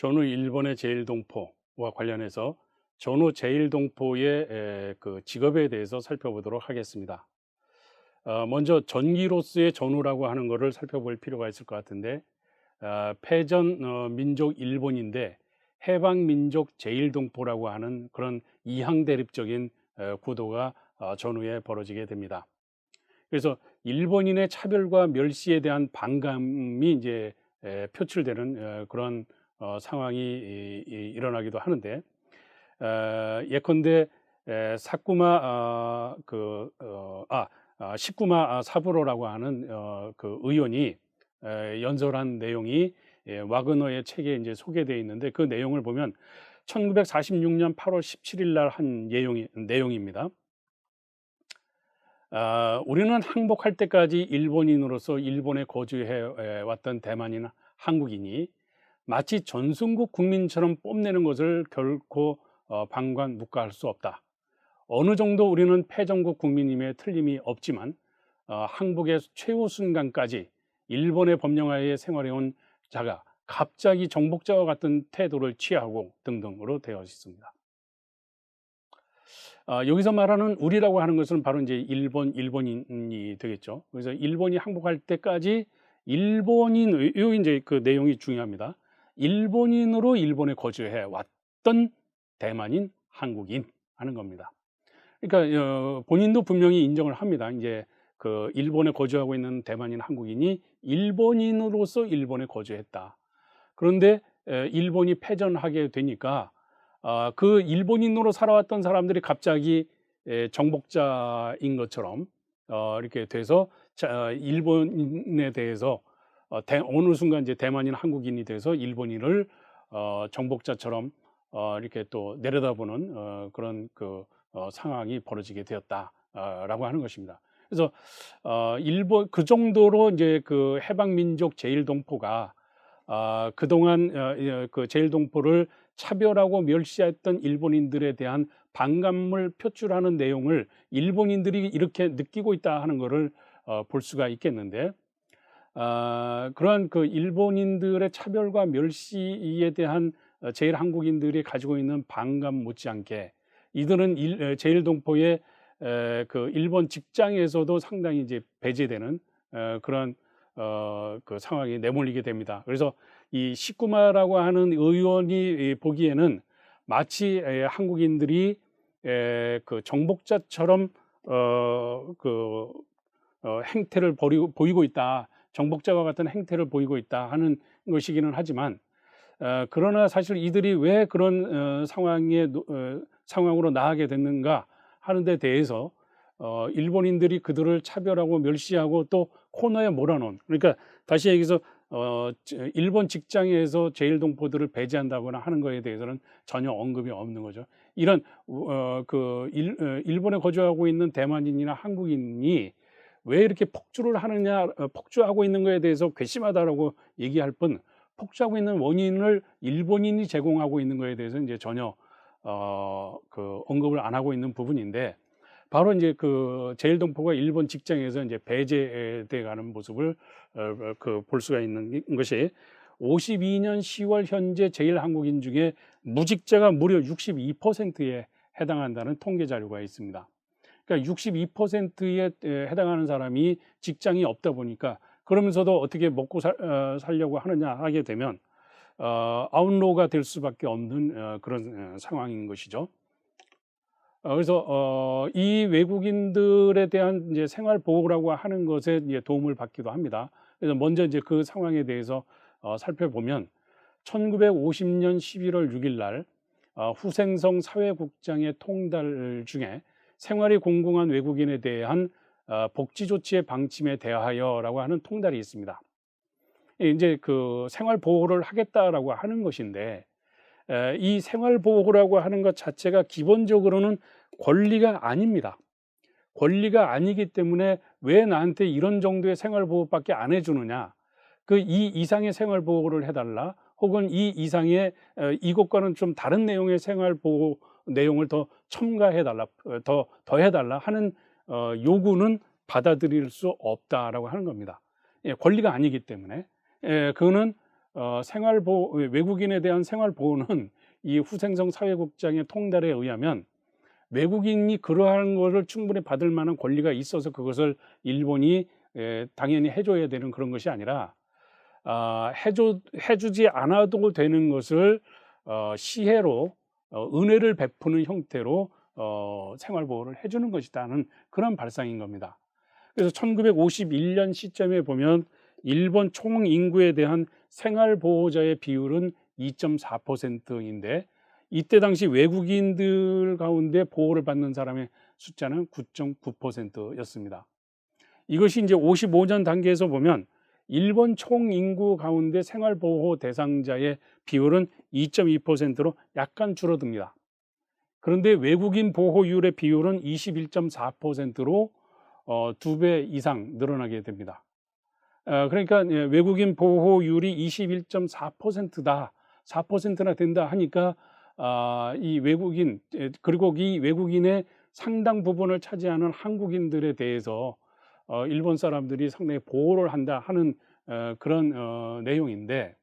전후 일본의 제일동포와 관련해서 전후 제일동포의 에, 그 직업에 대해서 살펴보도록 하겠습니다. 어, 먼저 전기로서의 전후라고 하는 것을 살펴볼 필요가 있을 것 같은데 어, 패전 어, 민족 일본인데 해방 민족 제일동포라고 하는 그런 이항 대립적인 어, 구도가 어, 전후에 벌어지게 됩니다. 그래서 일본인의 차별과 멸시에 대한 반감이 이제 에, 표출되는 어, 그런 어, 상황이 이, 이, 일어나기도 하는데 어, 예컨대 에, 사쿠마 어, 그, 어, 아, 아, 시쿠마 사부로라고 하는 어, 그 의원이 에, 연설한 내용이 예, 와그너의 책에 이제 소개되어 있는데 그 내용을 보면 1946년 8월 17일 날한 내용이, 내용입니다. 아, 우리는 항복할 때까지 일본인으로서 일본에 거주해 왔던 대만인 한국인이 마치 전승국 국민처럼 뽐내는 것을 결코 어, 방관 묵과할 수 없다. 어느 정도 우리는 패전국 국민임에 틀림이 없지만 어, 항복의 최후 순간까지 일본의 법령하에 생활해온 자가 갑자기 정복자와 같은 태도를 취하고 등등으로 되어 있습니다. 아, 여기서 말하는 우리라고 하는 것은 바로 이제 일본 일본인이 되겠죠. 그래서 일본이 항복할 때까지 일본인 요 이제 그 내용이 중요합니다. 일본인으로 일본에 거주해 왔던 대만인 한국인 하는 겁니다. 그러니까 어, 본인도 분명히 인정을 합니다. 이제 그 일본에 거주하고 있는 대만인 한국인이 일본인으로서 일본에 거주했다. 그런데 에, 일본이 패전하게 되니까 아, 그 일본인으로 살아왔던 사람들이 갑자기 에, 정복자인 것처럼 어, 이렇게 돼서 자, 일본에 대해서 어, 대, 어느 순간 이제 대만인 한국인이 돼서 일본인을 어, 정복자처럼 어, 이렇게 또 내려다보는 어, 그런 그 어, 상황이 벌어지게 되었다라고 하는 것입니다. 그래서 어, 일본 그 정도로 이제 그 해방민족 제일동포가 아, 그동안 어, 어, 그 제일동포를 차별하고 멸시했던 일본인들에 대한 반감을 표출하는 내용을 일본인들이 이렇게 느끼고 있다 하는 것을 어, 볼 수가 있겠는데 아, 그러한 그 일본인들의 차별과 멸시에 대한 어, 제일 한국인들이 가지고 있는 반감 못지않게 이들은 일, 제일 동포의 에, 그 일본 직장에서도 상당히 이제 배제되는 에, 그런 어, 그 상황이 내몰리게 됩니다. 그래서 이 시쿠마라고 하는 의원이 보기에는 마치 에, 한국인들이 에, 그 정복자처럼 어, 그 어, 행태를 벌이고, 보이고 있다. 정복자와 같은 행태를 보이고 있다 하는 것이기는 하지만 어, 그러나 사실 이들이 왜 그런 어, 상황에 어, 상황으로 나아가게 됐는가 하는 데 대해서 어, 일본인들이 그들을 차별하고 멸시하고 또 코너에 몰아넣은 그러니까 다시 얘기해서 어, 일본 직장에서 제일 동포들을 배제한다거나 하는 것에 대해서는 전혀 언급이 없는 거죠. 이런 어, 그 일, 어, 일본에 거주하고 있는 대만인이나 한국인이 왜 이렇게 폭주를 하느냐, 어, 폭주하고 있는 것에 대해서 괘씸하다라고 얘기할 뿐 폭주하고 있는 원인을 일본인이 제공하고 있는 것에 대해서 이제 전혀 어, 그 언급을 안 하고 있는 부분인데 바로 이제 그 제일동포가 일본 직장에서 이제 배제돼 가는 모습을 어, 어 그볼 수가 있는 것이 52년 10월 현재 제일 한국인 중에 무직자가 무려 62%에 해당한다는 통계 자료가 있습니다. 그러니까 62%에 해당하는 사람이 직장이 없다 보니까 그러면서도 어떻게 먹고 살, 어, 살려고 하느냐 하게 되면 어, 아웃로가 될 수밖에 없는 어, 그런 어, 상황인 것이죠. 어, 그래서 어, 이 외국인들에 대한 이제 생활 보호라고 하는 것에 이제 도움을 받기도 합니다. 그래서 먼저 이제 그 상황에 대해서 어, 살펴보면 1950년 11월 6일 날 어, 후생성 사회국장의 통달 중에 생활이 공공한 외국인에 대한 어, 복지 조치의 방침에 대하여라고 하는 통달이 있습니다. 이제 그 생활 보호를 하겠다라고 하는 것인데 이 생활 보호라고 하는 것 자체가 기본적으로는 권리가 아닙니다. 권리가 아니기 때문에 왜 나한테 이런 정도의 생활 보호밖에 안 해주느냐? 그 이 이상의 생활 보호를 해달라. 혹은 이 이상의 이것과는 좀 다른 내용의 생활 보호 내용을 더 첨가해 달라, 어, 더 더해 달라 하는 어, 요구는 받아들일 수 없다라고 하는 겁니다. 예, 권리가 아니기 때문에 예, 그거는 어, 생활 보호 외국인에 대한 생활 보호는 이 후생성 사회국장의 통달에 의하면 외국인이 그러한 것을 충분히 받을 만한 권리가 있어서 그것을 일본이 에, 당연히 해줘야 되는 그런 것이 아니라 아, 해줘 해주지 않아도 되는 것을 어, 시혜로 어, 은혜를 베푸는 형태로 어, 생활 보호를 해주는 것이다는 그런 발상인 겁니다. 그래서 1951년 시점에 보면 일본 총 인구에 대한 생활 보호자의 비율은 2.4%인데 이때 당시 외국인들 가운데 보호를 받는 사람의 숫자는 9.9%였습니다. 이것이 이제 55년 단계에서 보면 일본 총 인구 가운데 생활 보호 대상자의 비율은 2.2%로 약간 줄어듭니다. 그런데 외국인 보호율의 비율은 21.4%로 어, 두배 이상 늘어나게 됩니다. 어, 그러니까 예, 외국인 보호율이 21.4%다, 4%나 된다 하니까 아, 이 외국인 예, 그리고 이 외국인의 상당 부분을 차지하는 한국인들에 대해서 어, 일본 사람들이 상당히 보호를 한다 하는 어, 그런 어, 내용인데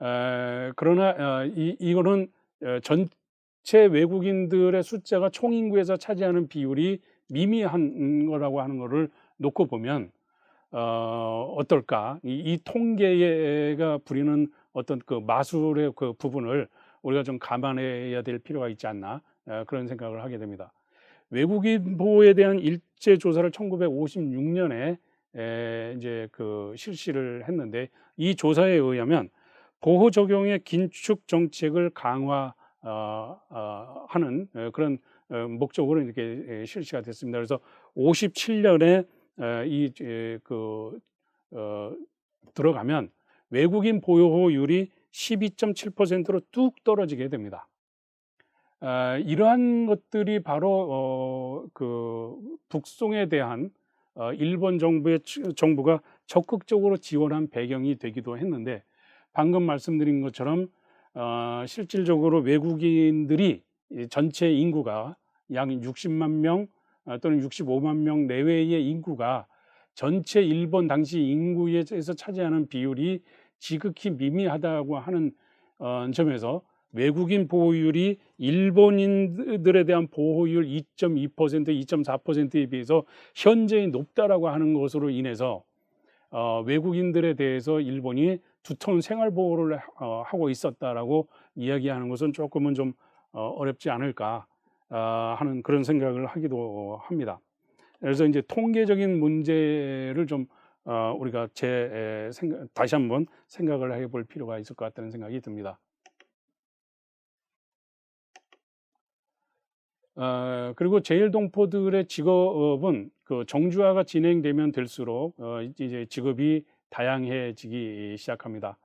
에, 그러나 어, 이, 이거는 어, 전체 외국인들의 숫자가 총 인구에서 차지하는 비율이 미미한 거라고 하는 것을 놓고 보면 어, 어떨까 이, 이 통계가 부리는 어떤 그 마술의 그 부분을 우리가 좀 감안해야 될 필요가 있지 않나 어, 그런 생각을 하게 됩니다. 외국인 보호에 대한 일제 조사를 1956년에 에, 이제 그 실시를 했는데 이 조사에 의하면 보호 적용의 긴축 정책을 강화 어, 어, 하는 어, 그런 어, 목적으로 이렇게 에, 실시가 됐습니다. 그래서 57년에 에, 이그 어, 들어가면 외국인 보호율이 12.7%로 뚝 떨어지게 됩니다. 아, 이러한 것들이 바로 어, 그 북송에 대한 어, 일본 정부의 정부가 적극적으로 지원한 배경이 되기도 했는데 방금 말씀드린 것처럼 어, 실질적으로 외국인들이 전체 인구가 약 60만 명 어, 또는 65만 명 내외의 인구가 전체 일본 당시 인구에서 차지하는 비율이 지극히 미미하다고 하는 어, 점에서 외국인 보호율이 일본인들에 대한 보호율 2.2%, 2.4%에 비해서 현저히 높다라고 하는 것으로 인해서 어, 외국인들에 대해서 일본이 두터운 생활 보호를 어, 하고 있었다라고 이야기하는 것은 조금은 좀 어, 어렵지 않을까 어, 하는 그런 생각을 하기도 합니다. 그래서 이제 통계적인 문제를 좀 어, 우리가 제 생각, 다시 한번 생각을 해볼 필요가 있을 것 같다는 생각이 듭니다. 어, 그리고 제일동포들의 직업은 그 정주화가 진행되면 될수록 어, 이제 직업이 다양해지기 시작합니다.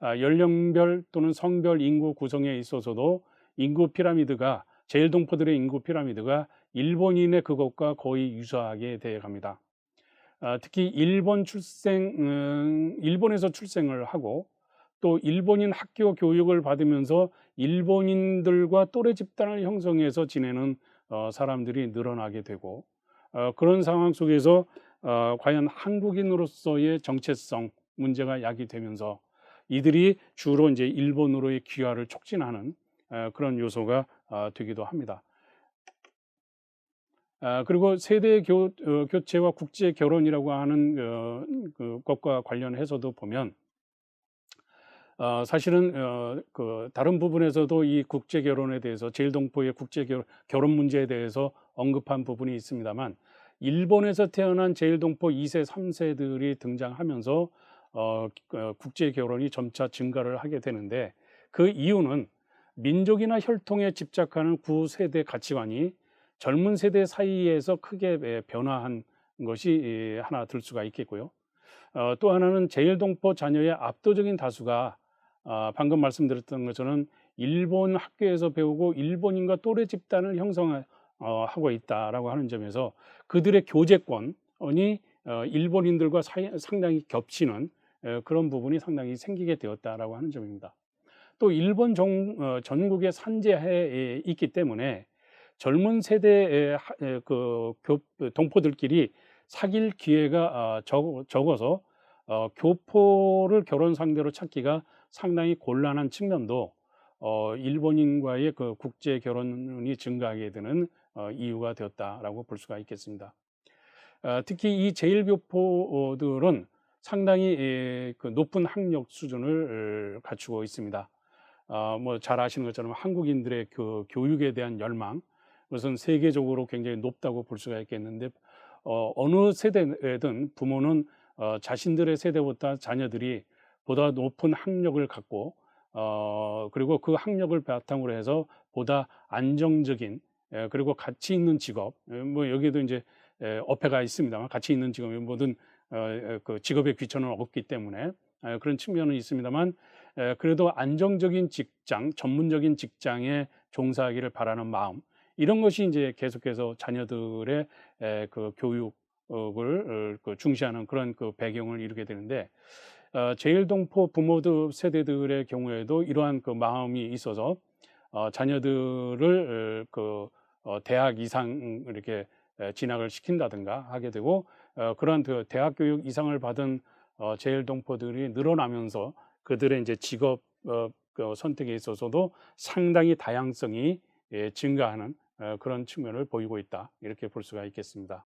아, 연령별 또는 성별 인구 구성에 있어서도 인구 피라미드가 제일동포들의 인구 피라미드가 일본인의 그것과 거의 유사하게 되어 갑니다. 아, 특히 일본 출생, 음, 일본에서 출생을 하고 또 일본인 학교 교육을 받으면서 일본인들과 또래 집단을 형성해서 지내는 어, 사람들이 늘어나게 되고 어, 그런 상황 속에서 어, 과연 한국인으로서의 정체성 문제가 야기되면서 이들이 주로 이제 일본으로의 귀화를 촉진하는 어, 그런 요소가 어, 되기도 합니다. 아, 그리고 세대 교, 어, 교체와 국제 결혼이라고 하는 어, 그 것과 관련해서도 보면 어, 사실은 어, 그 다른 부분에서도 이 국제 결혼에 대해서 제일동포의 국제 결혼 문제에 대해서 언급한 부분이 있습니다만 일본에서 태어난 제일동포 2세, 3세들이 등장하면서 어, 어, 국제 결혼이 점차 증가를 하게 되는데 그 이유는 민족이나 혈통에 집착하는 구세대 가치관이 젊은 세대 사이에서 크게 변화한 것이 하나 들 수가 있겠고요. 어, 또 하나는 제일동포 자녀의 압도적인 다수가 아, 방금 말씀드렸던 것처럼 일본 학교에서 배우고 일본인과 또래 집단을 형성하고 어, 있다라고 하는 점에서 그들의 교제권이 어, 일본인들과 상당히 겹치는 그런 부분이 상당히 생기게 되었다라고 하는 점입니다. 또 일본 정, 어, 전국의 산재해에 있기 때문에 젊은 세대의 그 동포들끼리 사귈 기회가 적어서 어, 교포를 결혼 상대로 찾기가 상당히 곤란한 측면도 어, 일본인과의 그 국제 결혼이 증가하게 되는 어, 이유가 되었다라고 볼 수가 있겠습니다. 어, 특히 이 제일교포들은 상당히 에, 그 높은 학력 수준을 어, 갖추고 있습니다. 어, 뭐잘 아시는 것처럼 한국인들의 그 교육에 대한 열망, 그것은 세계적으로 굉장히 높다고 볼 수가 있겠는데 어, 어느 세대든 부모는 어, 자신들의 세대보다 자녀들이 보다 높은 학력을 갖고 어, 그리고 그 학력을 바탕으로 해서 보다 안정적인 예, 그리고 가치 있는 직업 예, 뭐 여기에도 이제 예, 어폐가 있습니다만 가치 있는 직업이 모든 어, 예, 그 직업의 귀천은 없기 때문에 예, 그런 측면은 있습니다만 예, 그래도 안정적인 직장 전문적인 직장에 종사하기를 바라는 마음 이런 것이 이제 계속해서 자녀들의 에, 그 교육을 어, 그 중시하는 그런 그 배경을 이루게 되는데 어, 제일동포 부모들 세대들의 경우에도 이러한 그 마음이 있어서 어, 자녀들을 어, 그 어, 대학 이상 이렇게 에, 진학을 시킨다든가 하게 되고 어, 그러한 그 대학 교육 이상을 받은 어, 제일동포들이 늘어나면서 그들의 이제 직업 어, 그 선택에 있어서도 상당히 다양성이 예, 증가하는 어, 그런 측면을 보이고 있다 이렇게 볼 수가 있겠습니다.